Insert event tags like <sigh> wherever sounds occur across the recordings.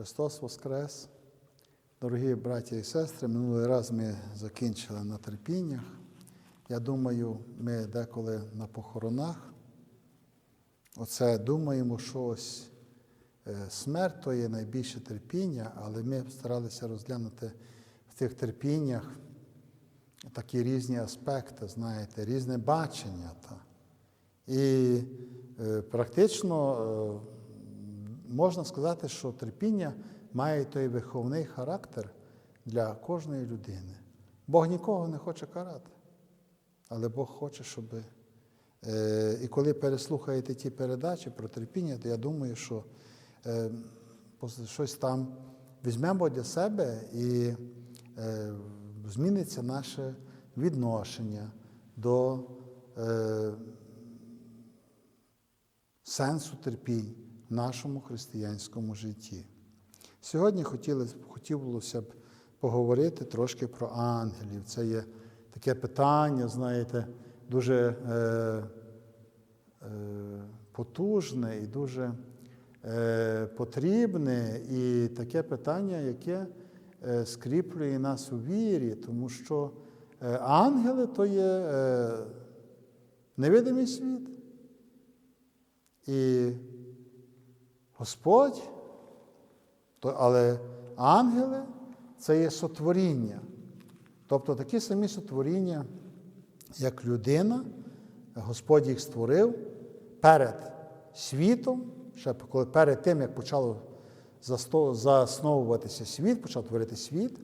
Христос Воскрес! Дорогі браті і сестри, минулий раз ми закінчили на терпіннях. Я думаю, ми деколи на похоронах. Оце думаємо, що ось е, смерть то є найбільше терпіння, але ми старалися розглянути в тих терпіннях такі різні аспекти, знаєте, різне бачення. І е, практично е, можна сказати, що терпіння має той виховний характер для кожної людини. Бог нікого не хоче карати, але Бог хоче, щоб. Е, і коли переслухаєте ті передачі про терпіння, то я думаю, що е, щось там візьмемо для себе і е, зміниться наше відношення до сенсу терпінь нашому християнському житті. Сьогодні хотілося, б поговорити трошки про ангелів. Це є таке питання, знаєте, дуже е, е, потужне і дуже е, потрібне, і таке питання, яке е, скріплює нас у вірі, тому що е, ангели то є е, невидимий світ. І Господь, але ангели це є сотворіння. Тобто такі самі сотворіння, як людина, Господь їх створив перед світом, ще перед тим, як почало засновуватися світ, почав творити світ.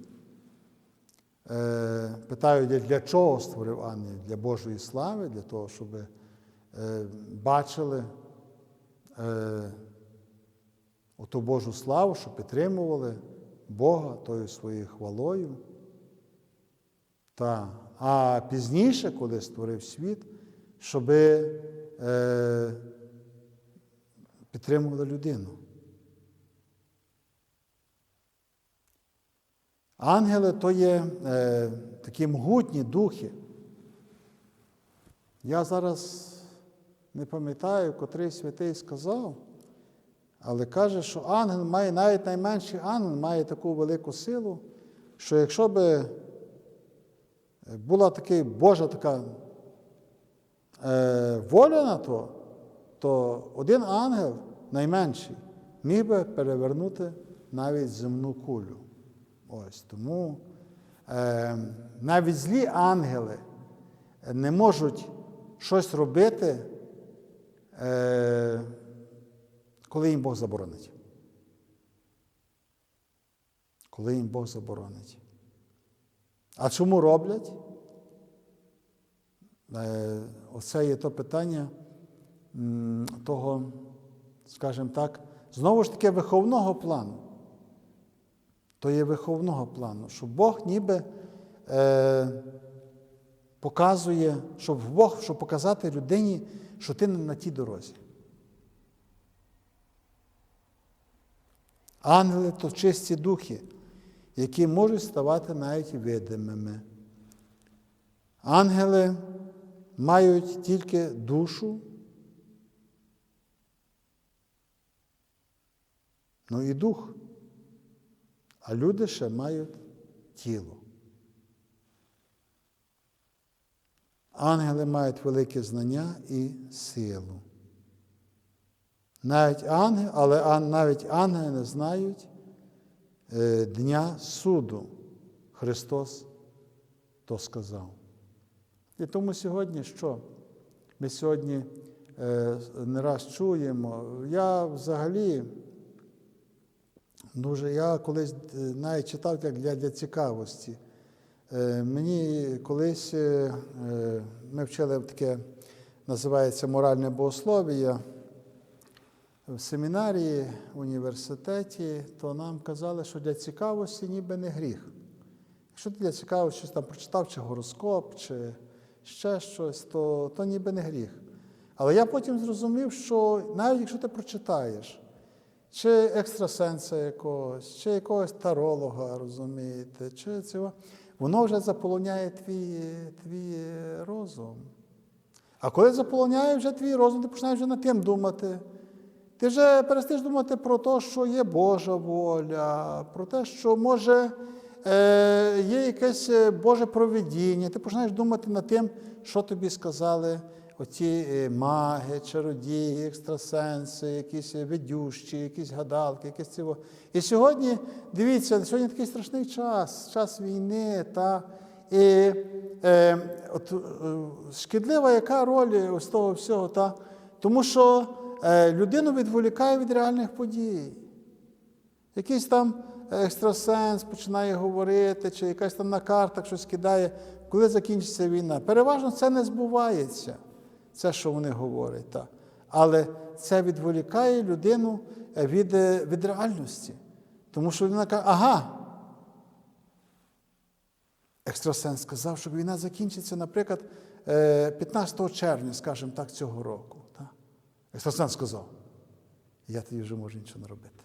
Е, Питаю, для- для чого створив ангелів? Для Божої слави, для того, щоб е, бачили е, оту Божу славу, щоб підтримували Бога тою своєю хвалою. Та, а пізніше, коли створив світ, щоб е, підтримували людину. Ангели то є е, такі могутні духи. Я зараз не пам'ятаю, котрий святий сказав, але каже, що ангел має, навіть найменший ангел має таку велику силу, що якщо би була така Божа така е, воля на то, то один ангел найменший міг би перевернути навіть земну кулю. Ось тому е, навіть злі ангели не можуть щось робити, е, коли їм Бог заборонить. Коли їм Бог заборонить. А чому роблять? Е, Оце є то питання того, скажімо так, знову ж таки виховного плану. То є виховного плану, що Бог ніби е, показує, щоб Бог, щоб показати людині, що ти не на тій дорозі. Ангели то чисті духи, які можуть ставати навіть видимими. Ангели мають тільки душу, ну і дух, а люди ще мають тіло. Ангели мають велике знання і силу. Навіть ангели, але навіть ангели не знають е, Дня суду. Христос то сказав. І тому сьогодні що? Ми сьогодні е, не раз чуємо. Я взагалі дуже, я колись е, навіть читав як для, для цікавості. Мені колись ми вчили таке, називається моральне богослов'я в семінарії, в університеті, то нам казали, що для цікавості ніби не гріх. Якщо ти для цікавості щось там прочитав, чи гороскоп, чи ще щось, то, то ніби не гріх. Але я потім зрозумів, що навіть якщо ти прочитаєш, чи екстрасенса якогось, чи якогось таролога, розумієте, чи цього, воно вже заполоняє твій, твій розум. А коли заполоняє вже твій розум, ти починаєш вже над тим думати. Ти вже перестаєш думати про те, що є Божа воля, про те, що може е, є якесь е, Боже провидіння. Ти починаєш думати над тим, що тобі сказали оці е, маги, чародії, екстрасенси, якісь ведющі, якісь гадалки, якісь цього. І сьогодні, дивіться, сьогодні такий страшний час, час війни. Та, і е, от, шкідлива яка роль ось того всього? Та? Тому що людину відволікає від реальних подій. Якийсь там екстрасенс починає говорити, чи якась там на картах щось кидає, коли закінчиться війна. Переважно це не збувається, це, що вони говорять. Та. Але це відволікає людину е, від, е, від реальності. Тому що людина каже, ага. Екстрасенс сказав, що війна закінчиться, наприклад, е, 15 червня, скажімо так, цього року. Та? Екстрасенс сказав, я тоді вже можу нічого не робити.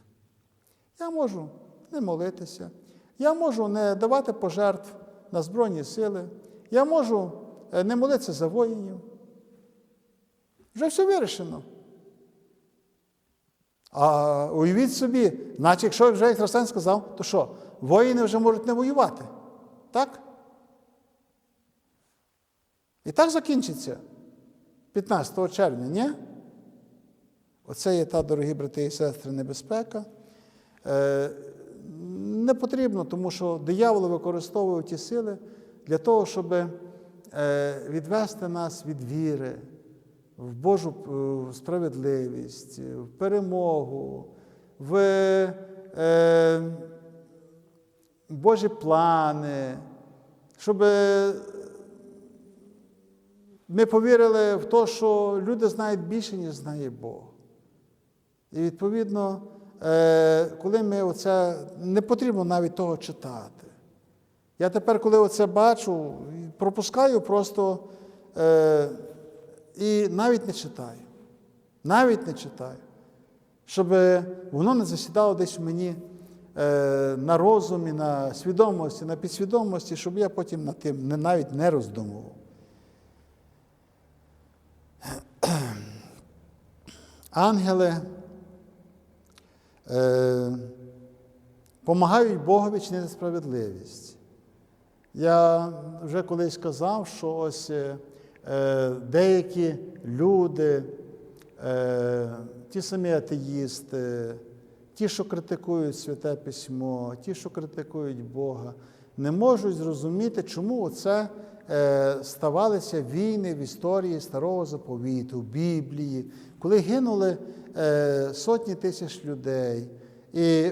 Я можу не молитися, я можу не давати пожертв на Збройні сили, я можу е, не молитися за воїнів. Вже все вирішено. А уявіть собі, наче якщо вже екстрасенс сказав, то що, воїни вже можуть не воювати. Так? І так закінчиться 15 червня, ні? Оце є та, дорогі брати і сестри, небезпека. Е, не потрібно, тому що диявол використовує ті сили для того, щоб е, відвести нас від віри в Божу е, справедливість, в перемогу, в Божі плани, щоб ми повірили в те, що люди знають більше, ніж знає Бог. І відповідно, е, коли ми оце, не потрібно навіть того читати. Я тепер, коли оце бачу, пропускаю просто е, і навіть не читаю. Навіть не читаю. Щоб воно не засідало десь в мені е, на розумі, на свідомості, на підсвідомості, щоб я потім над тим навіть не роздумував. Ангели е, помагають Богові чинити справедливість. Я вже колись казав, що ось е, деякі люди, е, ті самі атеїсти, ті, що критикують Святе Письмо, ті, що критикують Бога, не можуть зрозуміти, чому оце е, ставалися війни в історії старого заповіту, Біблії, коли гинули е, сотні тисяч людей. І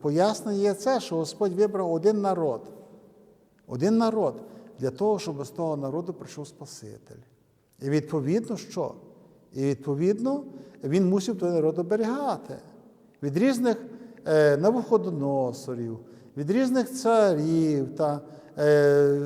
пояснення є це, що Господь вибрав один народ. Один народ для того, щоб з того народу прийшов Спаситель. І відповідно що? І відповідно він мусив той народ оберігати від різних е, навуходоносорів, від різних царів та е,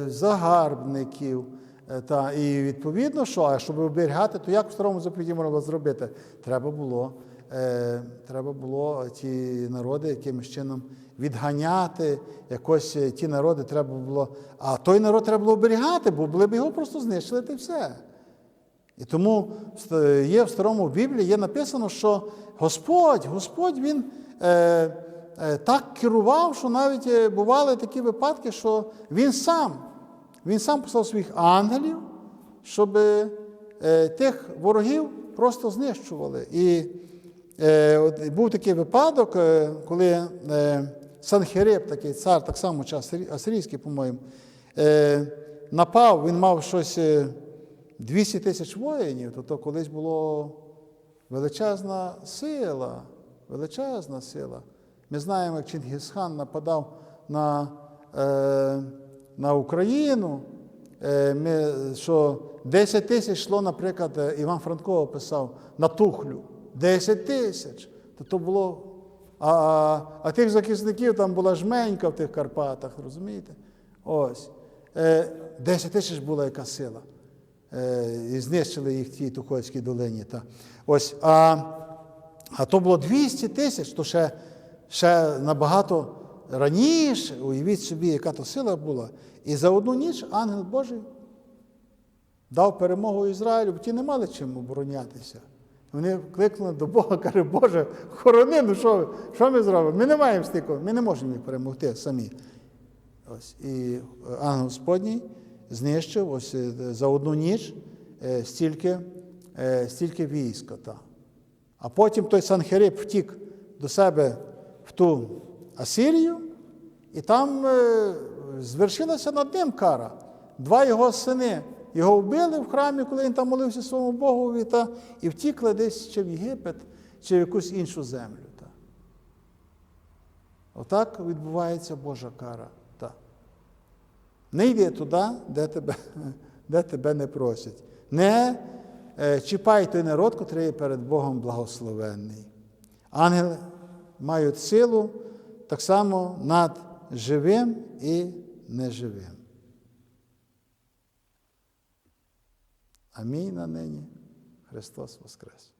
загарбників. Е, Та, і відповідно, що, а щоб оберігати, то як в старому заповіті можна було зробити? Треба було, е, треба було ті народи якимось чином відганяти, якось е, ті народи треба було. А той народ треба було оберігати, бо були б його просто знищили та все. І тому є в старому Біблії є написано, що Господь, Господь Він е, е, так керував, що навіть е, бували такі випадки, що Він сам. Він сам послав своїх ангелів, щоб е, тих ворогів просто знищували. І е, от, був такий випадок, е, коли е, Санхериб, такий цар, так само час асирійський, по-моєму, е, напав, він мав щось е, 200 тисяч воїнів, то, то колись було величезна сила, величезна сила. Ми знаємо, як Чингісхан нападав на. Е, на Україну, е, ми, що 10 тисяч йшло, наприклад, е, Іван Франко писав на Тухлю. 10 тисяч. То то було. А, а, а тих захисників там була жменька в тих Карпатах, розумієте? Ось. 10 е, тисяч була яка сила. І знищили їх в тій Тухольській долині. Та. Ось, А а то було 200 тисяч, то ще, ще набагато раніше, уявіть собі, яка то сила була. І за одну ніч ангел Божий дав перемогу Ізраїлю, бо ті не мали чим оборонятися. Вони кликнули до Бога, каже, Боже, хорони, ну що, що ми зробимо? Ми не маємо стільки, ми не можемо їх перемогти самі. Ось, і е, ангел Господній знищив ось е, за одну ніч е, стільки, стільки війська. Та. А потім той Санхериб втік до себе ту Асирію, і там е, звершилася над ним кара. Два його сини його вбили в храмі, коли він там молився своєму Богові, та, і втікли десь чи в Єгипет, чи в якусь іншу землю. Та. Отак відбувається Божа кара. Та. Не йди туди, де тебе, <laughs> де тебе не просять. Не е, чіпай той народ, котрий перед Богом благословенний. Ангели мають силу так само над живим і неживим. Амінь на нині. Христос Воскрес!